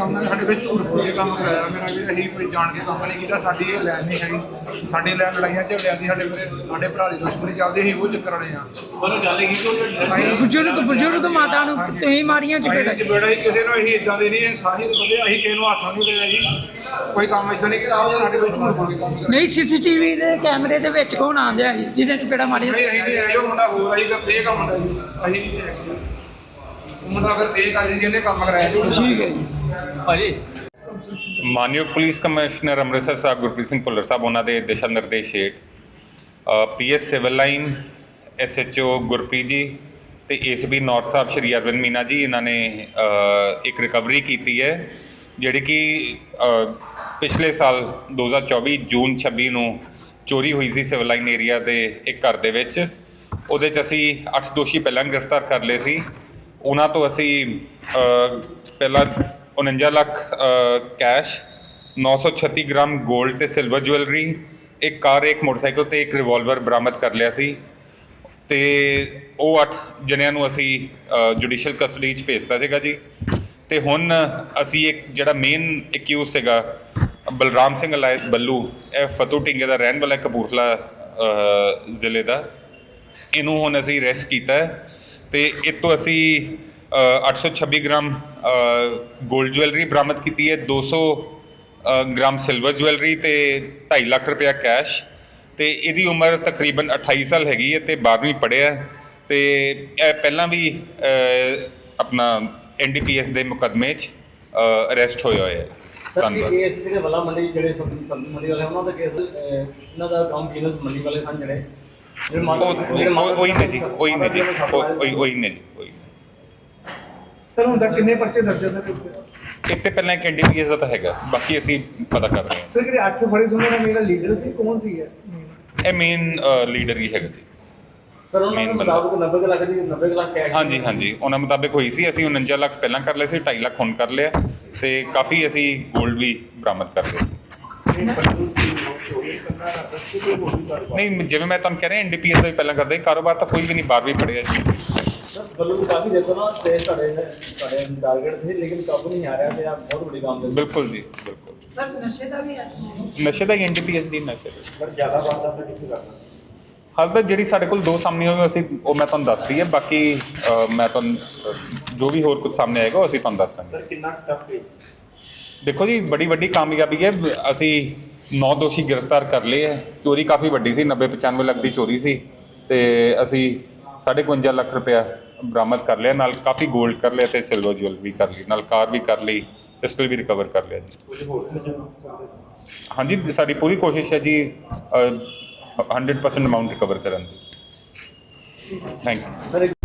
ਕੰਮ ਹੈ ਸਾਡੇ ਵਿੱਚ ਝੂਠ ਬੋਲ ਕੇ ਕੰਮ ਕਰਾਇਆ ਮੇਰਾ ਵੀ ਅਸੀਂ ਕੋਈ ਜਾਣ ਕੇ ਕੰਮ ਨਹੀਂ ਕੀਤਾ ਸਾਡੀ ਇਹ ਲੈਣ ਨਹੀਂ ਹੈਗੀ। ਸਾਡੀ ਲੈਣ ਲੜਾਈਆਂ ਝਗੜਿਆਂ ਦੀ ਸਾਡੇ ਸਾਡੇ ਭਰਾ ਦੀ ਦੁਸ਼ਮਣੀ ਚੱਲਦੀ ਸੀ ਉਹ ਚੱਕਰ ਵਾਲੇ ਆ ਪਰ ਗੱਲ ਇਹ ਕਿ ਉਹ ਅਸੀਂ ਬਜ਼ੁਰਗ ਬਜ਼ੁਰਗ ਮਾਤਾ ਨੂੰ ਤੁਸੀਂ ਮਾਰੀਆਂ ਚਪੇੜਾ ਚਪੇੜਾ ਹੀ ਕਿਸੇ ਨੂੰ ਅਸੀਂ ਇਦਾਂ ਦੇ ਨਹੀਂ ਇਨਸਾਨੀਅਤ ਬੰਦੇ ਅਸੀਂ ਕਿਸੇ ਨੂੰ ਹੱਥ ਨਹੀਂ ਦੇਣਾ ਜੀ। ਕੋਈ ਕੰਮ ਇਦਾਂ ਨਹੀਂ ਉਹ ਸਾਡੇ ਕੋਲ ਝੂਠ ਬੋਲ ਕੇ ਕੰਮ ਕਰਾਇਆ ਨਹੀਂ ਸੀਸੀਟੀਵੀ ਦੇ ਕੈਮਰੇ ਦੇ ਵਿੱਚ ਕੌਣ ਆਂਦਿਆ ਸੀ ਜਿਹਦੇ ਚਪੇੜਾ ਮਾਰੀਆਂ ਨਹੀਂ ਅਸੀਂ ਨਹੀਂ ਉਹ ਮੁੰਡਾ ਹੋਰ ਆਈ ਕਰਦੇ ਇਹ ਕੰਮ ਮੁੰਡਾ ਜੀ। ਅਸੀਂ ਨਹੀਂ ਹੈਗੇ ਉਹ ਮੁੰਡਾ ਫਿਰ ਇਹ ਕਰ ਜਿਹਨੇ ਕੰਮ ਕਰਾਇਆ ਝੂਠ ਠੀਕ ਹੈ ਜੀ। ਭਾਜੀ? ਮਾਨਯੋਗ ਪੁਲਿਸ ਕਮਿਸ਼ਨਰ ਅੰਮ੍ਰਿਤਸਰ ਸਾਹਿਬ ਗੁਰਪ੍ਰੀਤ ਸਿੰਘ ਭੁੱਲਰ ਸਾਹਿਬ ਉਹਨਾਂ ਦੇ ਦਿਸ਼ਾ ਨਿਰਦੇਸ਼ ਹੇਠ PS civil line SHO Gurpreet ji ਤੇ ਏਸੀਬੀ ਨਾਰਥ ਸਾਹਿਬ ਸ਼੍ਰੀ ਅਰਵਿੰਦ ਮੀਨਾ ਜੀ ਇਹਨਾਂ ਨੇ ਇੱਕ ਰਿਕਵਰੀ ਕੀਤੀ ਹੈ ਜਿਹੜੀ ਕਿ ਪਿਛਲੇ ਸਾਲ 2024 ਜੂਨ 26 ਨੂੰ ਚੋਰੀ ਹੋਈ ਸੀ ਸਿਵਲ ਲਾਈਨ ਏਰੀਆ ਦੇ ਇੱਕ ਘਰ ਦੇ ਵਿੱਚ। ਉਹਦੇ ਚ ਅਸੀਂ 8 ਦੋਸ਼ੀ ਪਹਿਲਾਂ ਗ੍ਰਿਫਤਾਰ ਕਰ ਲਏ ਸੀ। ਉਹਨਾਂ ਤੋਂ ਅਸੀਂ ਪਹਿਲਾਂ 49 ਲੱਖ ਅ, ਕੈਸ਼ 936 ਗ੍ਰਾਮ 골ਡ ਤੇ ਸਿਲਵਰ ਜੁਐਲਰੀ ਇੱਕ ਕਾਰ ਇੱਕ ਮੋਟਰਸਾਈਕਲ ਤੇ ਇੱਕ ਰਿਵਾਲਵਰ ਬਰਾਮਦ ਕਰ ਲਿਆ ਸੀ। ਤੇ ਉਹ 8 ਜਣਿਆਂ ਨੂੰ ਅਸੀਂ ਜੁਡੀਸ਼ੀਅਲ ਕਸਟਡੀ 'ਚ ਭੇਜਤਾ ਸੀਗਾ ਜੀ। ਤੇ ਹੁਣ ਅਸੀਂ ਇੱਕ ਜਿਹੜਾ ਮੇਨ ਅਕਿਊਜ਼ ਸੀਗਾ ਬਲਰਾਮ ਸਿੰਘ ਅਲਾਇਸ ਬੱਲੂ ਇਹ ਫਤੂ ਟਿੰਗੇ ਦਾ ਰਹਿਣ ਵਾਲਾ ਕਪੂਰਥਲਾ ਜ਼ਿਲ੍ਹੇ ਦਾ। ਇਹਨੂੰ ਹੁਣ ਅਸੀਂ ਅਰੈਸਟ ਕੀਤਾ ਹੈ। ਤੇ ਇਹ ਤੋਂ ਅਸੀਂ ਅ, 826 ਗ੍ਰਾਮ 골ਡ ਜੁਐਲਰੀ ਬਰਾਮਦ ਕੀਤੀ ਹੈ 200 ਅ, ਗ੍ਰਾਮ ਸਿਲਵਰ ਜੁਐਲਰੀ ਤੇ 2.5 ਲੱਖ ਰੁਪਇਆ ਕੈਸ਼ ਤੇ ਇਹਦੀ ਉਮਰ ਤਕਰੀਬਨ 28 ਸਾਲ ਹੈਗੀ ਹੈ ਤੇ 12ਵੀਂ ਪੜ੍ਹਿਆ ਹੈ ਤੇ ਇਹ ਪਹਿਲਾਂ ਵੀ ਆਪਣਾ ਐਨਡੀਪੀਐਸ ਦੇ ਮੁਕੱਦਮੇ 'ਚ ਅਰੈਸਟ ਹੋਇਆ ਹੋਇਆ ਹੈ। ਸਰ ਧੰਨਵਾਦ। ਕੇਸ ਜਿਹੜੇ ਵੱਲਾ ਮੰਡੀ ਜਿਹੜੇ ਸਬਜ਼ੀ ਮੰਡੀ ਵਾਲੇ ਉਹਨਾਂ ਦਾ ਕੇਸ ਉਹਨਾਂ ਦਾ ਕੰਮ ਬਿਜ਼ਨਸ ਮੰਡੀ ਵਾਲੇ ਸਨ ਜਿਹੜੇ। ਉਹ ਜਿਹੜੇ ਮਾਤਾ- ਉਹ- ਉਹੀ ਨੇ ਜੀ ਉਹੀ ਨੇ ਜੀ ਉਹ- ਉਹੀ ਉਹੀ ਨੇ ਜੀ ਉਹੀ ਸਰ ਹੁਣ ਤੱਕ ਕਿੰਨੇ ਪਰਚੇ ਦਰਜ ਹਨ ਇੱਕ ਤੇ ਪਹਿਲਾਂ ਇੱਕ ਐਨਡੀਪੀਐਸ ਦਾ ਤਾਂ ਹੈਗਾ ਬਾਕੀ ਅਸੀਂ ਪਤਾ ਕਰ ਰਹੇ ਹਾਂ। ਸਰ ਜਿਹੜੇ ਅੱਠ ਫੜੇ ਸੀ ਉਹਨਾਂ ਦਾ? ਮੇਰਾ ਲੀਡਰ ਸੀ ਕੌਣ ਸੀ ਇਹ? ਇਹ ਮੇਨ ਲੀਡਰ ਹੀ ਹੈਗਾ ਜੀ। ਸਰ ਉਹਨਾਂ main ਦੇ ਬੰਦਾ। ਮੁਤਾਬਕ 90 ਕੁ ਲੱਖ ਦੀ 90 ਕੁ ਲੱਖ ਕੈਸ਼ ਹਾਂਜੀ ਹਾਂਜੀ। ਉਹਨਾਂ ਮੁਤਾਬਿਕ ਹੋਈ ਸੀ ਅਸੀਂ 49 ਲੱਖ ਪਹਿਲਾਂ ਕਰ ਲਏ ਸੀ 2.5 ਲੱਖ ਹੁਣ ਕਰ ਲਿਆ। ਤੇ ਕਾਫੀ ਅਸੀਂ 골ਡ ਵੀ ਬਰਾਮਦ ਕਰ ਲਿਆ। ਨਹੀਂ ਜਿਵੇਂ ਮੈਂ ਤੁਹਾਨੂੰ ਕਹਿ ਰਿਹਾ ਐਨਡੀਪੀਐਸ ਵੀ ਪਹਿਲਾਂ ਕਰਦੇ ਕਾਰੋਬਾਰ ਤਾਂ ਕੋਈ ਵੀ ਨਹੀਂ 12ਵੀਂ ਪੜਿਆ ਜੀ। ਸਰ ਵੱਲੋਂ ਵੀ ਕਾਫੀ ਦੇਖੋ ਨਾ ਤੇ ਤੁਹਾਡੇ ਤੁਹਾਡੇ ਟਾਰਗੇਟ ਸੀ ਲੇਕਿਨ ਕਾਬੂ ਨਹੀਂ ਆ ਰਿਹਾ ਤੇ ਆ ਬਹੁਤ ਵੱਡੀ ਕੰਮ ਦੇ ਬਿਲਕੁਲ ਜੀ ਬਿਲਕੁਲ। ਸਰ ਨਸ਼ੇ ਦਾ ਵੀ ਨਸ਼ੇ ਦਾ ਐਨਡੀਪੀਐਸ ਦੀ ਨਸ਼ੇ ਜ਼ਿਆਦਾ ਤਾਂ ਕਰਨਾ? ਹਾਲ ਤੱਕ ਜਿਹੜੀ ਸਾਡੇ ਕੋਲ ਦੋ ਸਾਹਮਣੇ ਹੋਏ ਅਸੀਂ ਉਹ ਮੈਂ ਤੁਹਾਨੂੰ ਦੱਸਦੀ ਹੈ ਬਾਕੀ ਮੈਂ ਤੁਹਾਨੂੰ ਜੋ ਵੀ ਹੋਰ ਕੁਝ ਸਾਹਮਣੇ ਆਏਗਾ ਉਹ ਅਸੀਂ ਤੁਹਾਨੂੰ ਦੱਸ ਦਾਂਗੇ। ਸਰ ਕਿੰਨਾ ਟਫ ਹੈ ਦੇਖੋ ਜੀ ਬੜੀ ਵੱਡੀ ਕਾਮਯਾਬੀ ਹੈ। ਅਸੀਂ 9 ਦੋਸ਼ੀ ਗ੍ਰਿਫਤਾਰ ਕਰ ਲਏ ਹੈ। ਚੋਰੀ ਕਾਫੀ ਵੱਡੀ ਸੀ 90 95 ਲੱਖ ਦੀ ਚੋਰੀ ਸੀ। ਤੇ ਅਸੀਂ 55 ਲੱਖ ਰੁਪਇਆ ਬਰਾਮਦ ਕਰ ਲਿਆ ਨਾਲ ਕਾਫੀ 골ਡ ਕਰ ਲਿਆ ਤੇ ਸਿਲਵਰ ਜੁਐਲ ਵੀ ਕਰ ਲਈ ਨਾਲ ਕਾਰ ਵੀ ਕਰ ਲਈ ਪਿਸਟਲ ਵੀ ਰਿਕਵਰ ਕਰ ਲਿਆ ਜੀ। ਹਾਂਜੀ ਸਾਡੀ ਪੂਰੀ ਕੋਸ਼ਿਸ਼ ਹੈ ਜੀ ਅ, 100% ਅਮਾਉਂਟ ਰਿਕਵਰ ਕਰਨ ਦੀ। Thank you